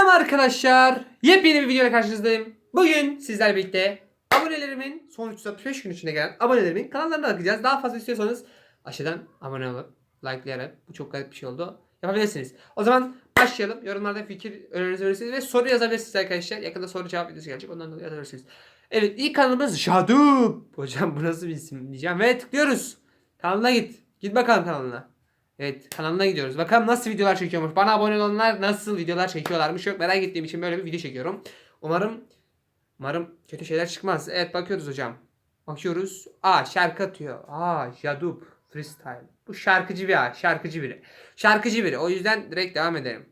Selam arkadaşlar. Yepyeni bir videoyla karşınızdayım. Bugün sizlerle birlikte abonelerimin son 365 gün içinde gelen abonelerimin kanallarına bakacağız. Daha fazla istiyorsanız aşağıdan abone olup likelayarak bu çok garip bir şey oldu. Yapabilirsiniz. O zaman başlayalım. Yorumlarda fikir önerinizi verirsiniz ve soru yazabilirsiniz arkadaşlar. Yakında soru cevap videosu gelecek. Ondan dolayı yazabilirsiniz. Evet ilk kanalımız Jadub. Hocam bu nasıl bir isim diyeceğim. Ve tıklıyoruz. Kanalına git. Git bakalım kanalına. Evet kanalına gidiyoruz. Bakalım nasıl videolar çekiyormuş. Bana abone olanlar nasıl videolar çekiyorlarmış. Çok merak ettiğim için böyle bir video çekiyorum. Umarım umarım kötü şeyler çıkmaz. Evet bakıyoruz hocam. Bakıyoruz. Aa şarkı atıyor. Aa Jadub freestyle. Bu şarkıcı bir. Şarkıcı biri. Şarkıcı biri. O yüzden direkt devam edelim.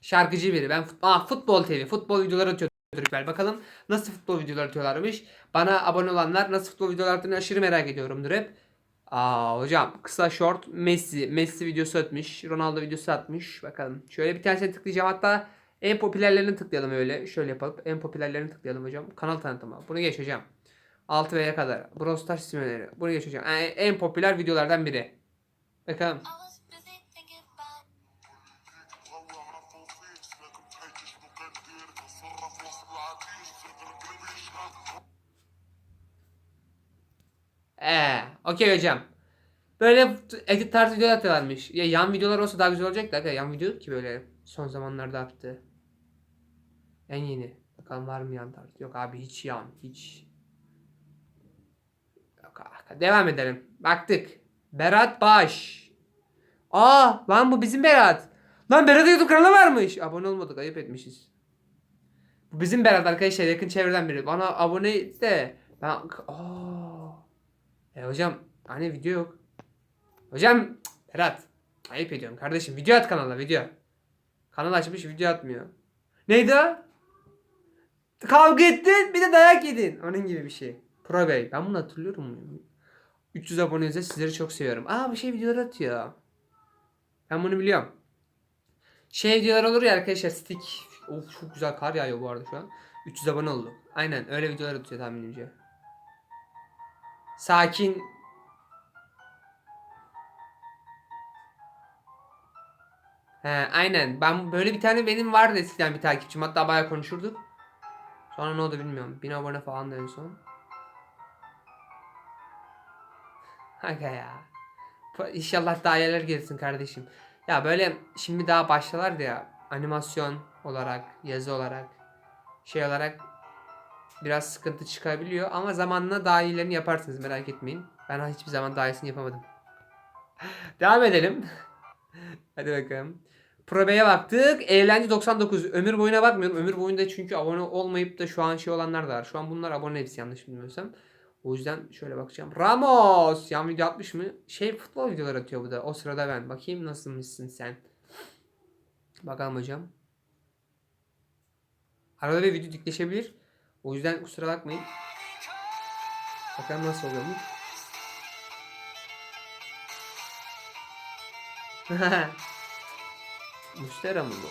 Şarkıcı biri. Ben fut Aa, futbol TV. Futbol videoları atıyor. Türkler. Bakalım nasıl futbol videoları atıyorlarmış. Bana abone olanlar nasıl futbol videoları attığını aşırı merak ediyorumdur hep. Aa hocam kısa short Messi Messi videosu atmış. Ronaldo videosu atmış. Bakalım. Şöyle bir tanesine tıklayacağım. Hatta en popülerlerini tıklayalım öyle. Şöyle yapalım. En popülerlerini tıklayalım hocam. Kanal tanıtımı. Bunu geç hocam. 6 V'ye kadar. Brawl Stars simüleri. Bunu geç hocam. Yani en popüler videolardan biri. Bakalım. I okey hocam. Böyle edit tarzı videolar atıyorlarmış. Ya yan videolar olsa daha güzel olacak da. Yan video ki böyle son zamanlarda attı. En yeni. Bakalım var mı yan tarzı? Yok abi hiç yan. Hiç. Yok. Devam edelim. Baktık. Berat Baş. Aa lan bu bizim Berat. Lan Berat'ın YouTube kanalı varmış. Abone olmadık. Ayıp etmişiz. Bu bizim Berat arkadaşlar. Yakın çevreden biri. Bana abone de. Ben... Aa. E hocam hani video yok. Hocam cık, Berat. Ayıp ediyorum kardeşim. Video at kanala video. Kanal açmış video atmıyor. Neydi o? Kavga ettin bir de dayak yedin. Onun gibi bir şey. Pro Bey. Ben bunu hatırlıyorum. 300 abonenize sizleri çok seviyorum. Aa bir şey videolar atıyor. Ben bunu biliyorum. Şey videolar olur ya arkadaşlar stick. Of çok güzel kar yağıyor bu arada şu an. 300 abone oldu. Aynen öyle videolar atıyor tahminimce. Sakin. He, aynen. Ben böyle bir tane benim vardı eskiden bir takipçim. Hatta bayağı konuşurduk. Sonra ne oldu bilmiyorum. 1000 abone falan da en son. Aga ya. İnşallah daha iyiler gelsin kardeşim. Ya böyle şimdi daha başlalardı ya. Animasyon olarak, yazı olarak, şey olarak biraz sıkıntı çıkabiliyor ama zamanla daha iyilerini yaparsınız merak etmeyin. Ben hiçbir zaman daha iyisini yapamadım. Devam edelim. Hadi bakalım. Probe'ye baktık. Eğlence 99. Ömür boyuna bakmıyorum. Ömür boyunda çünkü abone olmayıp da şu an şey olanlar da var. Şu an bunlar abone hepsi yanlış bilmiyorsam. O yüzden şöyle bakacağım. Ramos! Yan video atmış mı? Şey futbol videoları atıyor bu da. O sırada ben. Bakayım nasılmışsın sen. Bakalım hocam. Arada bir video dikleşebilir. O yüzden kusura bakmayın. Bakalım nasıl oluyormuş. Mustera mı bu?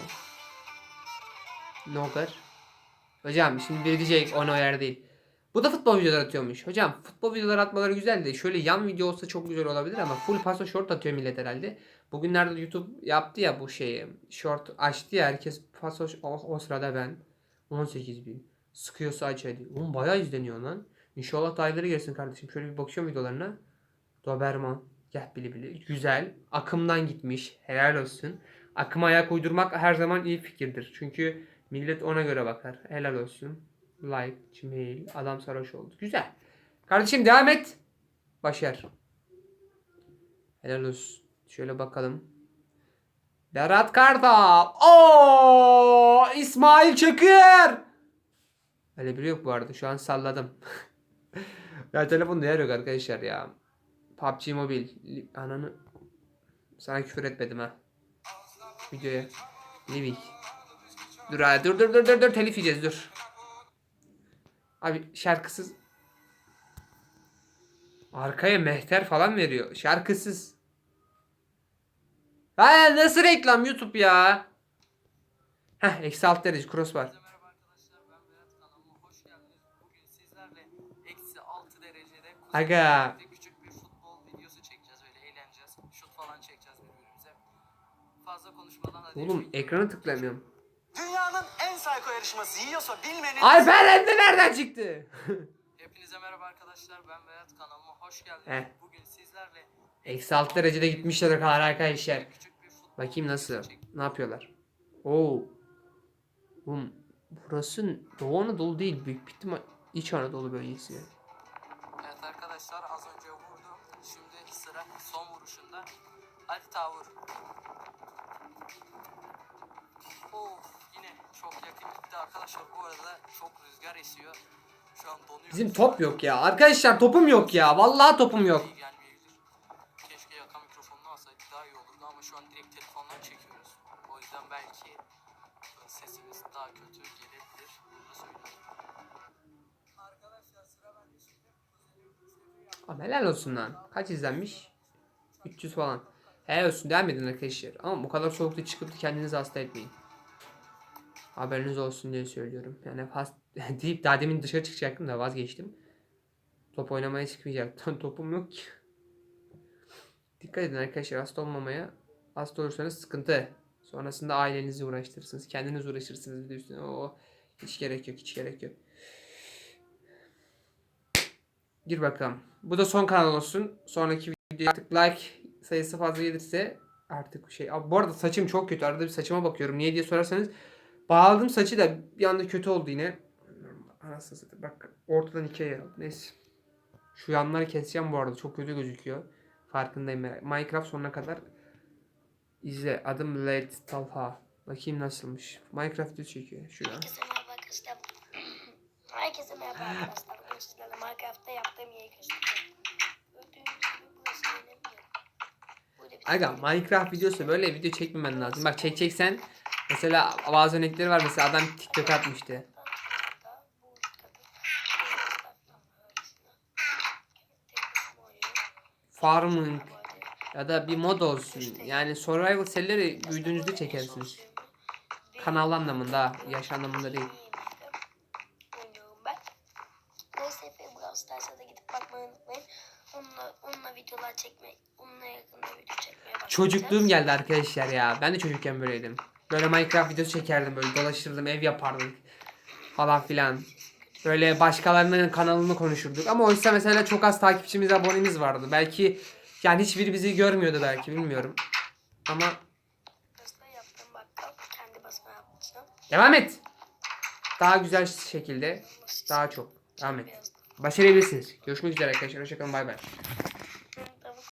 Nogar. Hocam şimdi biri diyecek o Neuer değil. Bu da futbol videoları atıyormuş. Hocam futbol videoları atmaları güzel de şöyle yan video olsa çok güzel olabilir ama full paso short atıyor millet herhalde. Bugünlerde YouTube yaptı ya bu şeyi. Short açtı ya herkes paso o, o sırada ben 18 bin. Sıkıyorsa hadi. Oğlum bayağı izleniyor lan. İnşallah dayıları gelsin kardeşim. Şöyle bir bakıyorum videolarına. Doberman. Gel bili bili. Güzel. Akımdan gitmiş. Helal olsun. Akıma ayak uydurmak her zaman iyi fikirdir. Çünkü millet ona göre bakar. Helal olsun. Like, Gmail, adam sarhoş oldu. Güzel. Kardeşim devam et. Başar. Helal olsun. Şöyle bakalım. Berat Kartal. Oo! İsmail Çakır. Öyle biri yok bu arada. Şu an salladım. ya telefon değer yok arkadaşlar ya. PUBG Mobile. Ananı. Sana küfür etmedim ha. Videoya. Livik. Dur ha dur dur dur dur dur telif yiyeceğiz dur. Abi şarkısız. Arkaya mehter falan veriyor. Şarkısız. Ha nasıl reklam YouTube ya? Heh eksi alt derece crossbar. Herkese merhaba arkadaşlar ben Berat kanalıma hoş geldiniz. Bugün sizlerle eksi 6 derecede kuzey Aga. Küçük bir futbol videosu çekeceğiz. Öyle eğleneceğiz. Şut falan çekeceğiz birbirimize. Fazla konuşmadan hadi Oğlum ekrana tıklamıyorum. Dünyanın yarışması yiyorsa bilmeniz... Alper Emre nereden çıktı? Hepinize merhaba arkadaşlar. Ben Berat kanalıma hoş geldiniz. Heh. Bugün sizlerle Eksi 6 derecede gitmişler bir futbol Bakayım nasıl? Ne yapıyorlar? Oo. Oğlum burası Doğu Anadolu değil. Büyük bir ihtimal İç Anadolu bölgesi. Evet Ali Tavur. Of yine çok yakın gitti arkadaşlar. Bu arada çok rüzgar esiyor. Şu an donuyor. Bizim top yok ya. Arkadaşlar topum yok ya. Vallahi topum yok. İyi gelmeyebilir. Keşke yaka mikrofonunu alsaydık daha iyi olurdu ama şu an direkt telefondan çekiyoruz. O yüzden belki sesimiz daha kötü gelebilir. Bunu da söyleyeyim. Arkadaşlar sıra bende şimdi. Ama helal olsun lan. Kaç izlenmiş? 300 falan. Helal olsun devam edin arkadaşlar. Ama bu kadar çıkıp da kendinizi hasta etmeyin. Haberiniz olsun diye söylüyorum. Yani fast deyip daha demin dışarı çıkacaktım da vazgeçtim. Top oynamaya çıkmayacaktım. Topum yok ki. Dikkat edin arkadaşlar hasta olmamaya. Hasta olursanız sıkıntı. Sonrasında ailenizi uğraştırırsınız. Kendiniz uğraşırsınız bir de üstüne. Oo, hiç gerek yok hiç gerek yok. Gir bakalım. Bu da son kanal olsun. Sonraki video artık like sayısı fazla gelirse artık şey. Abi bu arada saçım çok kötü. Arada bir saçıma bakıyorum. Niye diye sorarsanız bağladım saçı da bir anda kötü oldu yine. Anasını. Bak ortadan ikiye yarıldı. Neyse. Şu yanları keseceğim bu arada. Çok kötü gözüküyor. Farkındayım. Minecraft sonuna kadar izle. Adım Led Talha. Bakayım nasılmış. Minecraft düz çekiyor. Merhaba arkadaşlar. Herkese merhaba arkadaşlar. Minecraft'ta yaptığım yeri göstereceğim. Gördüğünüz gibi burası benim yerim. Burada bir Aga Minecraft videosu böyle video çekmemen lazım. Bak çekeceksen mesela bazı örnekleri var mesela adam TikTok atmıştı. Farming ya da bir mod olsun. Yani survival serileri büyüdüğünüzde çekersiniz. Kanal anlamında, yaş anlamında değil. Oynuyorum ben. Neyse efendim Brawl Stars'a da gidip bakmayı unutmayın. Onunla, onunla videolar çekmek, onunla yakında video çekmeye başlayacağız. Çocukluğum geldi arkadaşlar ya. Ben de çocukken böyleydim. Böyle Minecraft videosu çekerdim böyle dolaşırdım ev yapardım falan filan. Böyle başkalarının kanalını konuşurduk. Ama oysa mesela çok az takipçimiz, abonemiz vardı. Belki yani hiçbiri bizi görmüyordu belki bilmiyorum. Ama bakkal kendi basma devam et. Daha güzel şekilde, daha çok. Devam et. Başarabilirsiniz. Görüşmek üzere arkadaşlar. Hoşçakalın. Bay bay.